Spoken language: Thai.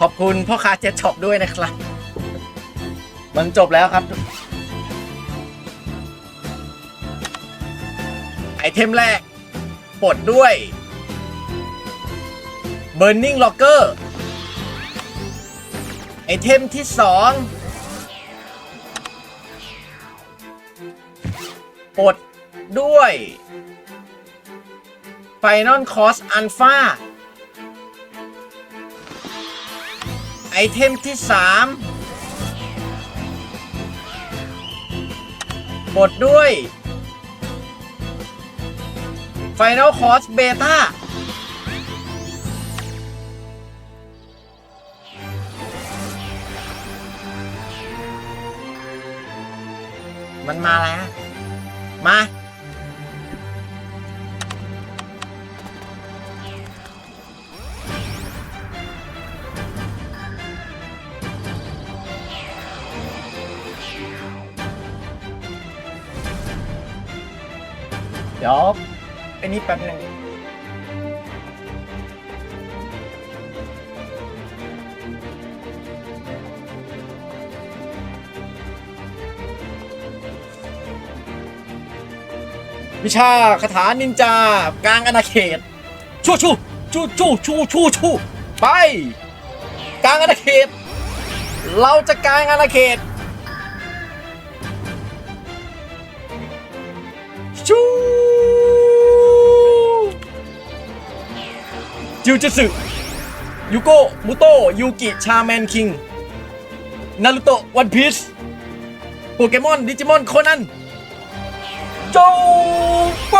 ขอบคุณพ่อค้าเจ็ตช็อปด้วยนะครับ มันจบแล้วครับ ไอเทมแรกปลดด้วย Burning Locker ไอเทมที่สองปลดด้วย Final Cost Alpha เทมที่สามบดด้วย Final Cost Beta มันมาแล้ว มา เดี๋ยวไอ้นี่แป๊บหนึ่งวิชาคาถานินจากลางอาณาเขตชูชูชูชูชูชูชูไปกลางอาณาเขต เราจะกลางอาณาเขต ชูจิวจิสึยูโกมุโตยูกิชาแมนคิงนารุโตะวันพีชโปเกมอนดิจิมอนโคนันโจเป